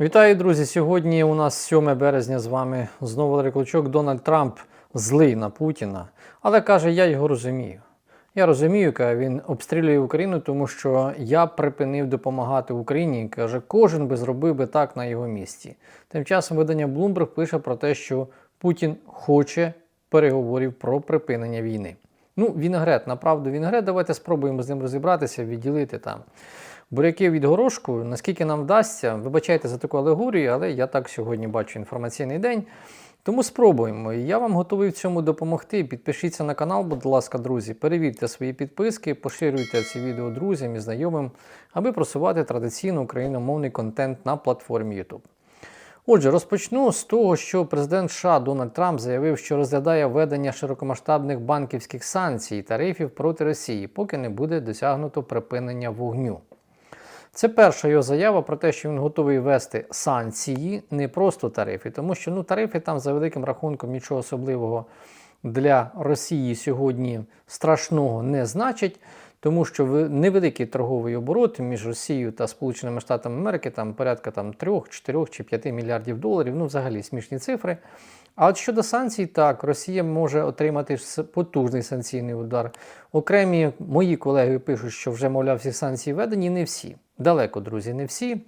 Вітаю, друзі! Сьогодні у нас 7 березня з вами знову Клочок. Дональд Трамп злий на Путіна, але каже, я його розумію. Я розумію, каже, він обстрілює Україну, тому що я припинив допомагати Україні. Каже, кожен би зробив би так на його місці. Тим часом видання Bloomberg пише про те, що Путін хоче переговорів про припинення війни. Ну, вінегрет, направду вінегрет. Давайте спробуємо з ним розібратися, відділити там буряки від горошку. Наскільки нам вдасться, вибачайте за таку алегорію, але я так сьогодні бачу інформаційний день. Тому спробуємо. Я вам готовий в цьому допомогти. Підпишіться на канал, будь ласка, друзі, перевірте свої підписки, поширюйте ці відео друзям і знайомим, аби просувати традиційно україномовний контент на платформі YouTube. Отже, розпочну з того, що президент США Дональд Трамп заявив, що розглядає введення широкомасштабних банківських санкцій і тарифів проти Росії, поки не буде досягнуто припинення вогню. Це перша його заява про те, що він готовий ввести санкції, не просто тарифи, тому що ну, тарифи там за великим рахунком нічого особливого для Росії сьогодні страшного не значить, тому що невеликий торговий оборот між Росією та Сполученими Штатами Америки там порядка там, 3, 4 чи 5 мільярдів доларів, ну взагалі смішні цифри. А от щодо санкцій, так, Росія може отримати потужний санкційний удар. Окремі мої колеги пишуть, що вже, мовляв, всі санкції введені, не всі. Далеко, друзі, не всі.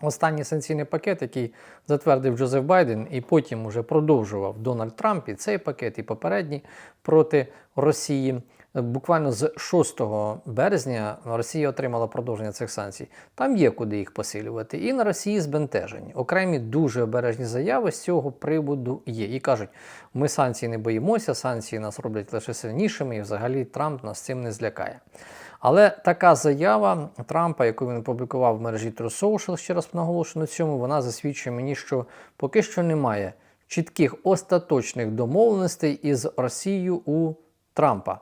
Останній санкційний пакет, який затвердив Джозеф Байден, і потім уже продовжував Дональд Трамп, і цей пакет, і попередній проти Росії. Буквально з 6 березня Росія отримала продовження цих санкцій. Там є куди їх посилювати. І на Росії збентежені. Окремі дуже обережні заяви з цього приводу є. І кажуть, ми санкцій не боїмося, санкції нас роблять лише сильнішими, і взагалі Трамп нас цим не злякає. Але така заява Трампа, яку він опублікував в мережі True Social, ще раз наголошую на цьому, вона засвідчує мені, що поки що немає чітких остаточних домовленостей із Росією у Трампа.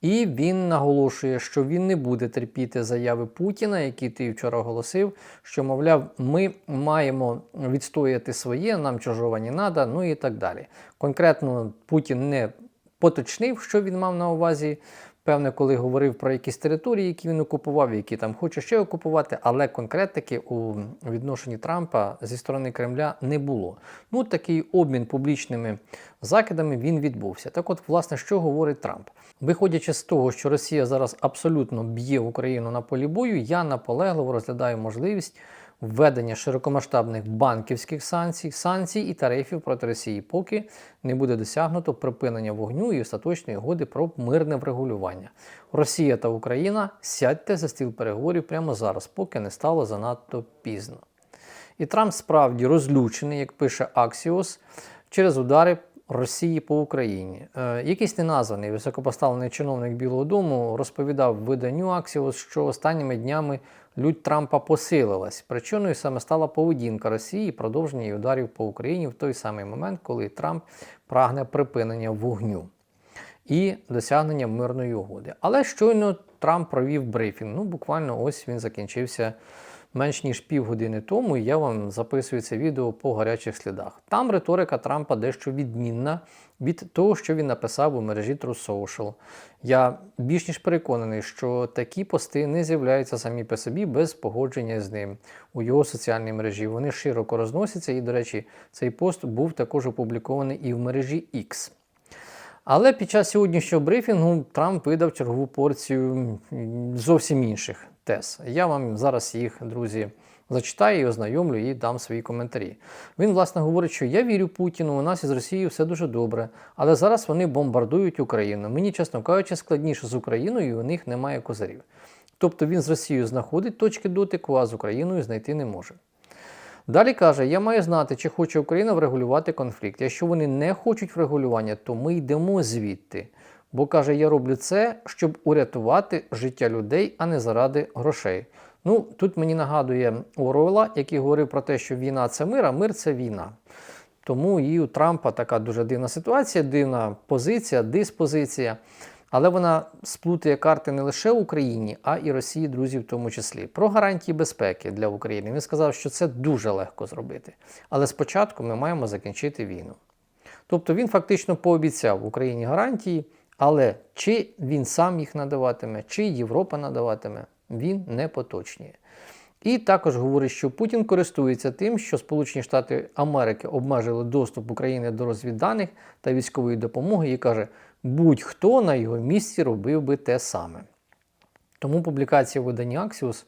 І він наголошує, що він не буде терпіти заяви Путіна, які ти вчора оголосив, що, мовляв, ми маємо відстояти своє, нам чужого не треба, ну і так далі. Конкретно Путін не поточнив, що він мав на увазі. Певне, коли говорив про якісь території, які він окупував, які там хоче ще окупувати, але конкретики у відношенні Трампа зі сторони Кремля не було. Ну, такий обмін публічними закидами він відбувся. Так от, власне, що говорить Трамп? Виходячи з того, що Росія зараз абсолютно б'є Україну на полі бою, я наполегливо розглядаю можливість введення широкомасштабних банківських санкцій, санкцій і тарифів проти Росії, поки не буде досягнуто припинення вогню і остаточної угоди про мирне врегулювання. Росія та Україна сядьте за стіл переговорів прямо зараз, поки не стало занадто пізно. І Трамп справді розлючений, як пише Axios, через удари Росії по Україні. Е, якийсь неназваний високопоставлений чиновник Білого Дому розповідав виданню Axios, що останніми днями лють Трампа посилилась. Причиною саме стала поведінка Росії і продовження її ударів по Україні в той самий момент, коли Трамп прагне припинення вогню і досягнення мирної угоди. Але щойно Трамп провів брифінг. Ну, буквально ось він закінчився менш ніж півгодини тому, і я вам записую це відео по гарячих слідах. Там риторика Трампа дещо відмінна від того, що він написав у мережі True Social. Я більш ніж переконаний, що такі пости не з'являються самі по собі без погодження з ним у його соціальній мережі. Вони широко розносяться, і, до речі, цей пост був також опублікований і в мережі X. Але під час сьогоднішнього брифінгу Трамп видав чергову порцію зовсім інших тез. Я вам зараз їх, друзі, зачитаю і ознайомлю і дам свої коментарі. Він, власне, говорить, що я вірю Путіну, у нас із Росією все дуже добре, але зараз вони бомбардують Україну. Мені, чесно кажучи, складніше з Україною, і у них немає козирів. Тобто він з Росією знаходить точки дотику, а з Україною знайти не може. Далі каже: я маю знати, чи хоче Україна врегулювати конфлікт. Якщо вони не хочуть врегулювання, то ми йдемо звідти. Бо каже, я роблю це, щоб урятувати життя людей, а не заради грошей. Ну, тут мені нагадує Оруела, який говорив про те, що війна це мир, а мир це війна. Тому і у Трампа така дуже дивна ситуація, дивна позиція, диспозиція. Але вона сплутує карти не лише Україні, а і Росії, друзі, в тому числі. Про гарантії безпеки для України. Він сказав, що це дуже легко зробити. Але спочатку ми маємо закінчити війну. Тобто він фактично пообіцяв Україні гарантії, але чи він сам їх надаватиме, чи Європа надаватиме, він не поточнює. І також говорить, що Путін користується тим, що Сполучені Штати Америки обмежили доступ України до розвідданих та військової допомоги, і каже, будь-хто на його місці робив би те саме. Тому публікація в виданні Axios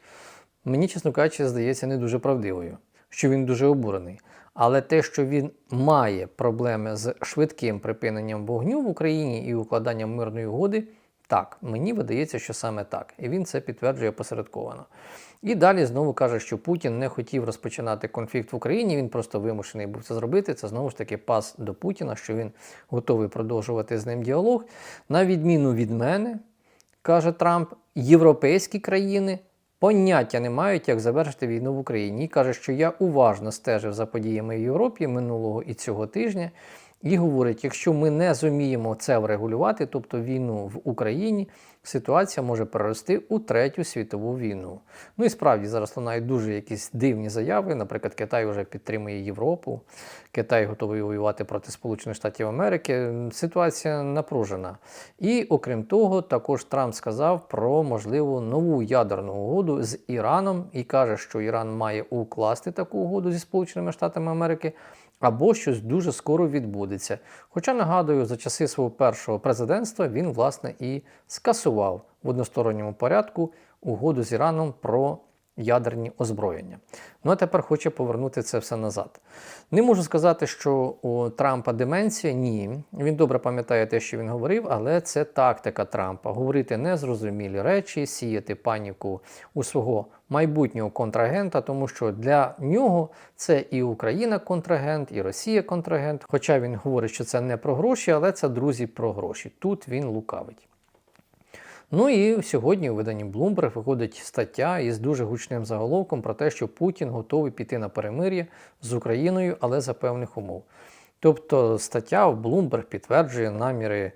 мені, чесно кажучи, здається не дуже правдивою, що він дуже обурений. Але те, що він має проблеми з швидким припиненням вогню в Україні і укладанням мирної угоди, так, мені видається, що саме так. І він це підтверджує посередковано. І далі знову каже, що Путін не хотів розпочинати конфлікт в Україні, він просто вимушений був це зробити. Це знову ж таки пас до Путіна, що він готовий продовжувати з ним діалог. На відміну від мене, каже Трамп, європейські країни поняття не мають, як завершити війну в Україні. І каже, що я уважно стежив за подіями в Європі минулого і цього тижня. І говорить, якщо ми не зуміємо це врегулювати, тобто війну в Україні, ситуація може перерости у третю світову війну. Ну і справді зараз лунають дуже якісь дивні заяви. Наприклад, Китай вже підтримує Європу, Китай готовий воювати проти Сполучених Штатів Америки. Ситуація напружена. І окрім того, також Трамп сказав про можливу нову ядерну угоду з Іраном і каже, що Іран має укласти таку угоду зі Сполученими Штатами Америки або щось дуже скоро відбудеться. Хоча, нагадую, за часи свого першого президентства він, власне, і скасував в односторонньому порядку угоду з Іраном про ядерні озброєння. Ну а тепер хоче повернути це все назад. Не можу сказати, що у Трампа деменція. Ні. Він добре пам'ятає те, що він говорив, але це тактика Трампа говорити незрозумілі речі, сіяти паніку у свого майбутнього контрагента, тому що для нього це і Україна контрагент, і Росія контрагент. Хоча він говорить, що це не про гроші, але це друзі про гроші. Тут він лукавить. Ну і сьогодні у виданні Bloomberg виходить стаття із дуже гучним заголовком про те, що Путін готовий піти на перемир'я з Україною, але за певних умов. Тобто стаття в Bloomberg підтверджує наміри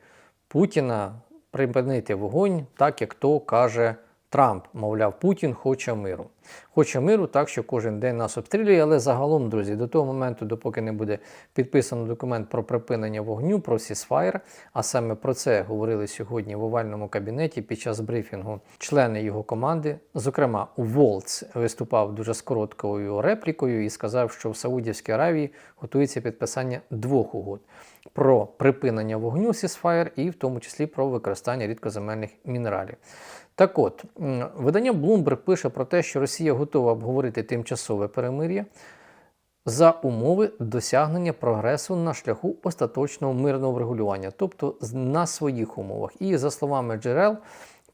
Путіна припинити вогонь, так як то каже Трамп, мовляв, Путін хоче миру. Хоче миру, так що кожен день нас обстрілює, але загалом, друзі, до того моменту, допоки не буде підписано документ про припинення вогню, про сісфайр, а саме про це говорили сьогодні в овальному кабінеті під час брифінгу члени його команди. Зокрема, Волц виступав дуже з короткою реплікою і сказав, що в Саудівській Аравії готується підписання двох угод. Про припинення вогню сісфайр і в тому числі про використання рідкоземельних мінералів. Так от, видання Bloomberg пише про те, що Росія готова обговорити тимчасове перемир'я за умови досягнення прогресу на шляху остаточного мирного врегулювання, тобто на своїх умовах. І за словами джерел,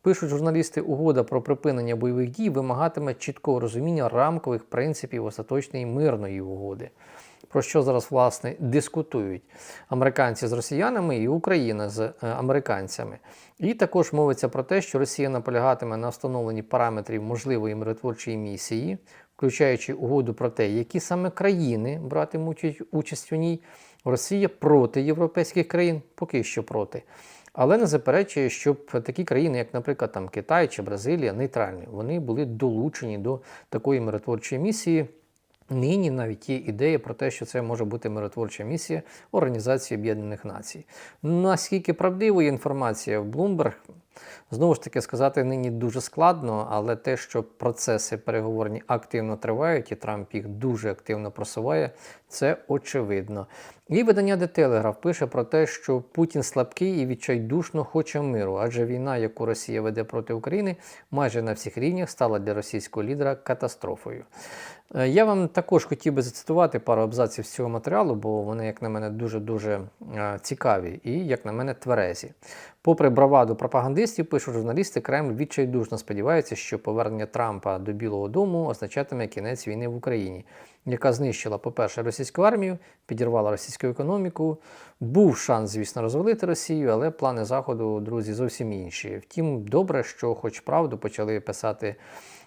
пишуть журналісти, угода про припинення бойових дій вимагатиме чіткого розуміння рамкових принципів остаточної мирної угоди. Про що зараз власне дискутують американці з росіянами і Україна з е, американцями. І також мовиться про те, що Росія наполягатиме на встановленні параметрів можливої миротворчої місії, включаючи угоду про те, які саме країни братимуть участь у ній. Росія проти європейських країн, поки що проти. Але не заперечує, щоб такі країни, як, наприклад, там Китай чи Бразилія, нейтральні, вони були долучені до такої миротворчої місії. Нині навіть є ідея про те, що це може бути миротворча місія Організації Об'єднаних Націй. Наскільки правдива інформація в Bloomberg, знову ж таки сказати нині дуже складно, але те, що процеси переговорні активно тривають, і Трамп їх дуже активно просуває, це очевидно. І видання The Telegraph пише про те, що Путін слабкий і відчайдушно хоче миру, адже війна, яку Росія веде проти України, майже на всіх рівнях стала для російського лідера катастрофою. Е, я вам також хотів би зацитувати пару абзаців з цього матеріалу, бо вони, як на мене, дуже-дуже е, цікаві і, як на мене, тверезі. Попри браваду пропагандистів, пишуть журналісти, Кремль відчайдушно сподівається, що повернення Трампа до Білого Дому означатиме кінець війни в Україні, яка знищила, по-перше, російську армію, підірвала російську економіку. Був шанс, звісно, розвалити Росію, але плани Заходу, друзі, зовсім інші. Втім, добре, що, хоч правду, почали писати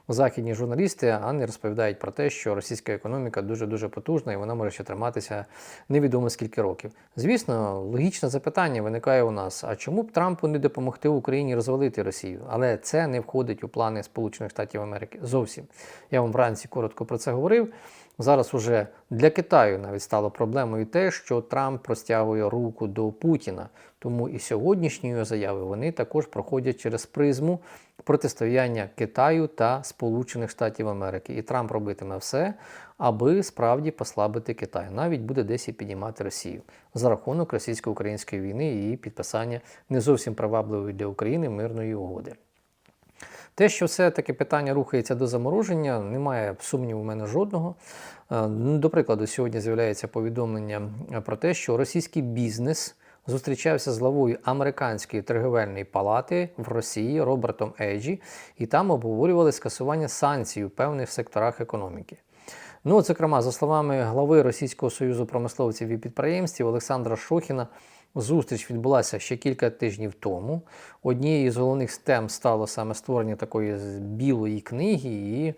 західні журналісти, а не розповідають про те, що російська економіка дуже дуже потужна і вона може ще триматися невідомо скільки років. Звісно, логічне запитання виникає у нас: а чому б Трампу не допомогти Україні розвалити Росію? Але це не входить у плани Сполучених Штатів Америки. Зовсім я вам вранці коротко про це говорив. Зараз уже для Китаю навіть стало проблемою те, що Трамп простягує руку до Путіна. Тому і сьогоднішні його заяви вони також проходять через призму протистояння Китаю та Сполучених Штатів Америки. І Трамп робитиме все, аби справді послабити Китай. Навіть буде десь і підіймати Росію за рахунок російсько-української війни і підписання не зовсім привабливої для України мирної угоди. Те, що все-таки питання рухається до замороження, немає сумніву в мене жодного. Е, ну, До прикладу, сьогодні з'являється повідомлення е, про те, що російський бізнес зустрічався з главою американської торговельної палати в Росії Робертом Еджі, і там обговорювали скасування санкцій у певних секторах економіки. Ну, зокрема, за словами глави Російського союзу промисловців і підприємців Олександра Шохіна, зустріч відбулася ще кілька тижнів тому. Однією з головних тем стало саме створення такої білої книги, і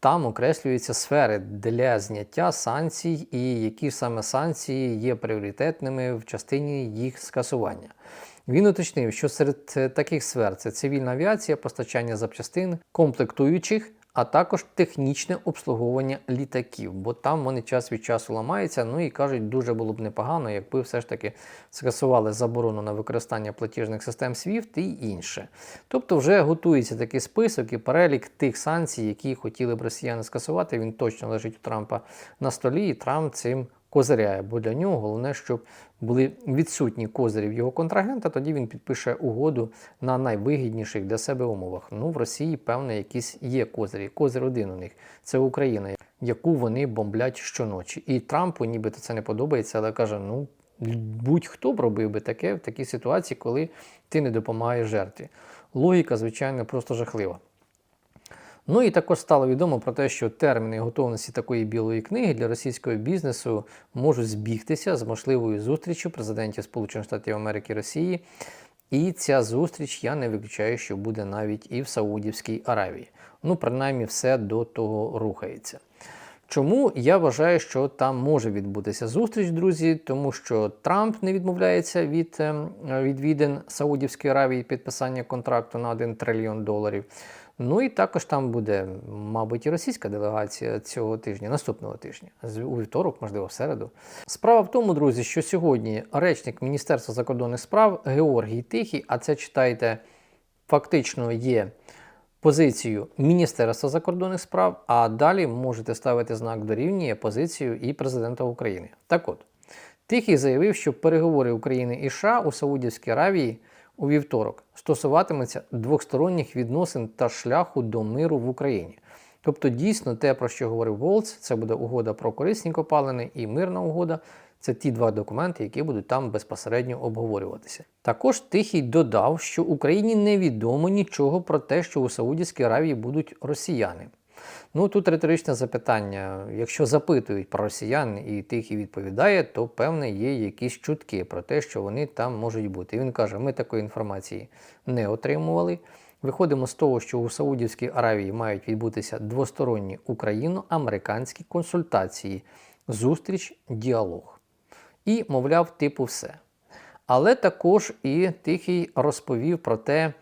там окреслюються сфери для зняття санкцій, і які саме санкції є пріоритетними в частині їх скасування. Він уточнив, що серед таких сфер це цивільна авіація, постачання запчастин, комплектуючих, а також технічне обслуговування літаків, бо там вони час від часу ламаються. Ну і кажуть, дуже було б непогано, якби все ж таки скасували заборону на використання платіжних систем SWIFT і інше. Тобто вже готується такий список і перелік тих санкцій, які хотіли б росіяни скасувати. Він точно лежить у Трампа на столі, і Трамп цим козиряє, бо для нього головне, щоб були відсутні козирі в його контрагента, тоді він підпише угоду на найвигідніших для себе умовах. Ну, в Росії, певно, якісь є козирі. Козир один у них це Україна, яку вони бомблять щоночі. І Трампу нібито це не подобається, але каже: ну. Будь-хто б робив би таке в такій ситуації, коли ти не допомагаєш жертві. Логіка, звичайно, просто жахлива. Ну і також стало відомо про те, що терміни готовності такої білої книги для російського бізнесу можуть збігтися з можливою зустрічю президентів Сполучених Штатів Америки і Росії. І ця зустріч я не виключаю, що буде навіть і в Саудівській Аравії. Ну, принаймні, все до того рухається. Чому я вважаю, що там може відбутися зустріч, друзі? Тому що Трамп не відмовляється від ем, відвідин Саудівської Аравії підписання контракту на 1 трильйон доларів. Ну і також там буде, мабуть, і російська делегація цього тижня, наступного тижня, у вівторок, можливо, в середу. Справа в тому, друзі, що сьогодні речник Міністерства закордонних справ Георгій Тихий, а це читайте, фактично є позицію Міністерства закордонних справ, а далі можете ставити знак дорівнює позицію і президента України. Так от, Тихий заявив, що переговори України і США у Саудівській Аравії у вівторок стосуватимуться двосторонніх відносин та шляху до миру в Україні. Тобто, дійсно, те, про що говорив Волц, це буде угода про корисні копалини і мирна угода. Це ті два документи, які будуть там безпосередньо обговорюватися. Також Тихий додав, що Україні невідомо нічого про те, що у Саудівській Аравії будуть росіяни. Ну тут риторичне запитання. Якщо запитують про росіян і Тихий відповідає, то певне є якісь чутки про те, що вони там можуть бути. І він каже: ми такої інформації не отримували. Виходимо з того, що у Саудівській Аравії мають відбутися двосторонні україно-американські консультації, зустріч, діалог. І, мовляв, типу, все. Але також і Тихий розповів про те,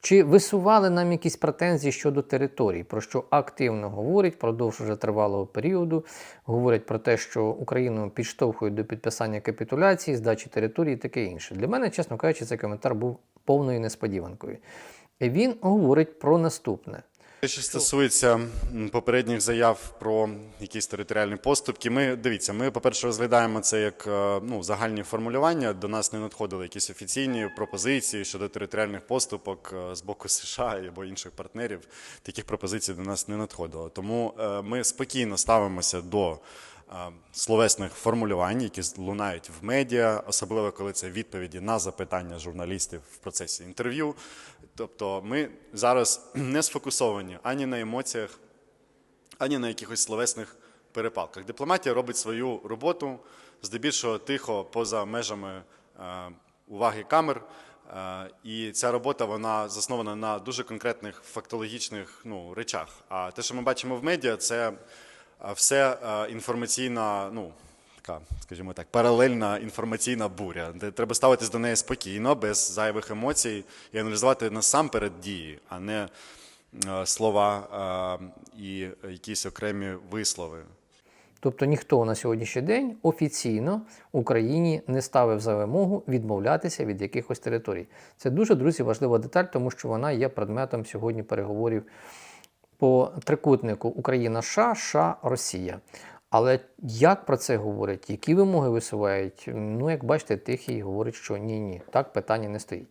чи висували нам якісь претензії щодо територій, про що активно говорять впродовж вже тривалого періоду. Говорять про те, що Україну підштовхують до підписання капітуляції, здачі території і таке інше. Для мене, чесно кажучи, цей коментар був повною несподіванкою. Він говорить про наступне. Що стосується попередніх заяв про якісь територіальні поступки, ми дивіться, ми, по-перше, розглядаємо це як е, ну, загальні формулювання. До нас не надходили якісь офіційні пропозиції щодо територіальних поступок е, з боку США або інших партнерів. Таких пропозицій до нас не надходило. Тому е, ми спокійно ставимося до словесних формулювань, які лунають в медіа, особливо коли це відповіді на запитання журналістів в процесі інтерв'ю. Тобто ми зараз не сфокусовані ані на емоціях, ані на якихось словесних перепалках. Дипломатія робить свою роботу здебільшого тихо поза межами е, уваги камер. Е, і ця робота вона заснована на дуже конкретних фактологічних ну, речах. А те, що ми бачимо в медіа, це все е, інформаційна, ну, така, скажімо так, паралельна інформаційна буря. Де треба ставитись до неї спокійно, без зайвих емоцій і аналізувати насамперед дії, а не е, слова е, і якісь окремі вислови. Тобто ніхто на сьогоднішній день офіційно Україні не ставив за вимогу відмовлятися від якихось територій. Це дуже друзі важлива деталь, тому що вона є предметом сьогодні переговорів по трикутнику Україна США, США, Росія. Але як про це говорять, які вимоги висувають? Ну, як бачите, тихий говорить, що ні, ні, так питання не стоїть.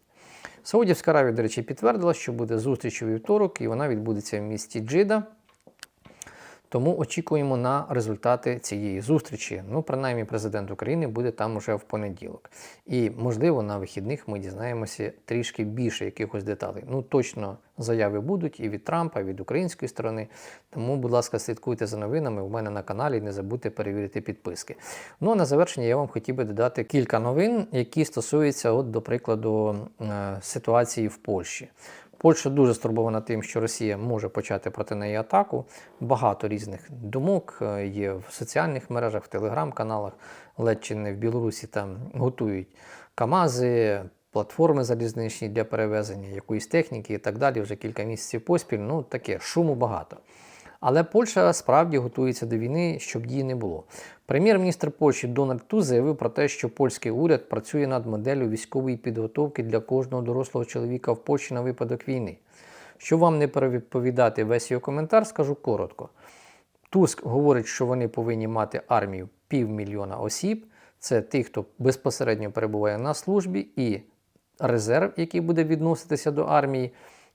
Саудівська Аравія, до речі, підтвердила, що буде зустріч у вівторок, і вона відбудеться в місті Джида. Тому очікуємо на результати цієї зустрічі. Ну, принаймні, президент України буде там уже в понеділок. І, можливо, на вихідних ми дізнаємося трішки більше якихось деталей. Ну, точно заяви будуть і від Трампа, і від української сторони. Тому, будь ласка, слідкуйте за новинами у мене на каналі. Не забудьте перевірити підписки. Ну а на завершення я вам хотів би додати кілька новин, які стосуються, от, до прикладу, е, ситуації в Польщі. Польща дуже стурбована тим, що Росія може почати проти неї атаку. Багато різних думок е, є в соціальних мережах, в телеграм-каналах, ледь чи не в Білорусі там готують КАМАЗи, платформи залізничні для перевезення якоїсь техніки і так далі. Вже кілька місяців поспіль. Ну таке шуму багато. Але Польща справді готується до війни, щоб її не було. Прем'єр-міністр Польщі Дональд Туск заявив про те, що польський уряд працює над моделлю військової підготовки для кожного дорослого чоловіка в Польщі на випадок війни. Щоб вам не переповідати весь його коментар, скажу коротко. Туск говорить, що вони повинні мати армію півмільйона осіб. Це тих, хто безпосередньо перебуває на службі, і резерв, який буде відноситися до армії.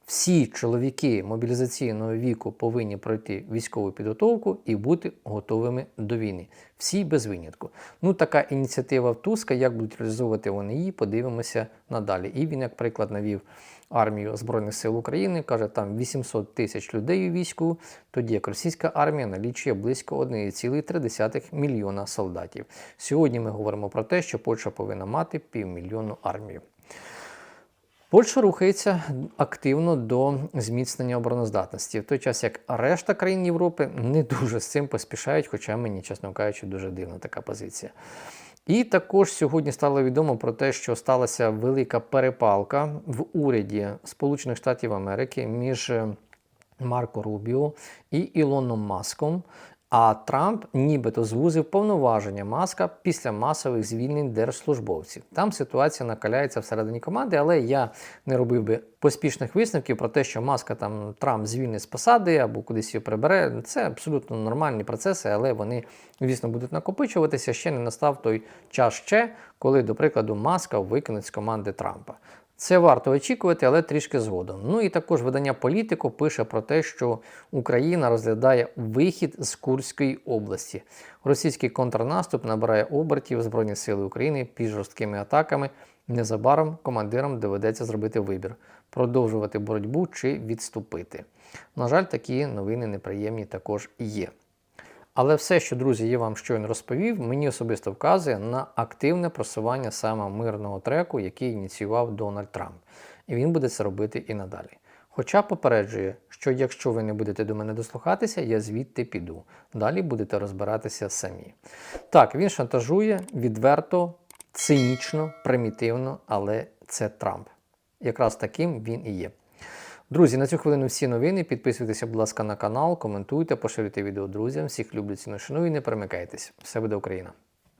Всі чоловіки мобілізаційного віку повинні пройти військову підготовку і бути готовими до війни. Всі без винятку. Ну, така ініціатива в Туска, як будуть реалізовувати вони її, подивимося надалі. І він, як приклад, навів армію Збройних сил України, каже, там 800 тисяч людей у війську, тоді як російська армія налічує близько 1,3 мільйона солдатів. Сьогодні ми говоримо про те, що Польща повинна мати півмільйонну армію. Польща рухається активно до зміцнення обороноздатності, в той час як решта країн Європи не дуже з цим поспішають, хоча мені, чесно кажучи, дуже дивна така позиція. І також сьогодні стало відомо про те, що сталася велика перепалка в уряді Сполучених Штатів Америки між Марко Рубіо і Ілоном Маском. А Трамп нібито звузив повноваження маска після масових звільнень держслужбовців. Там ситуація накаляється всередині команди, але я не робив би поспішних висновків про те, що маска там Трамп звільнить з посади або кудись її прибере. Це абсолютно нормальні процеси, але вони, звісно, будуть накопичуватися. Ще не настав той час ще, коли, до прикладу, маска викинуть з команди Трампа. Це варто очікувати, але трішки згодом. Ну і також видання Політико пише про те, що Україна розглядає вихід з Курської області. Російський контрнаступ набирає обертів Збройні Сили України під жорсткими атаками. Незабаром командирам доведеться зробити вибір: продовжувати боротьбу чи відступити. На жаль, такі новини неприємні також є. Але все, що друзі, я вам щойно розповів, мені особисто вказує на активне просування саме мирного треку, який ініціював Дональд Трамп. І він буде це робити і надалі. Хоча попереджує, що якщо ви не будете до мене дослухатися, я звідти піду. Далі будете розбиратися самі. Так, він шантажує відверто, цинічно, примітивно, але це Трамп. Якраз таким він і є. Друзі, на цю хвилину всі новини. Підписуйтеся, будь ласка, на канал, коментуйте, поширюйте відео друзям. Всіх люблю ціну шаную і не перемикайтесь. Все буде Україна!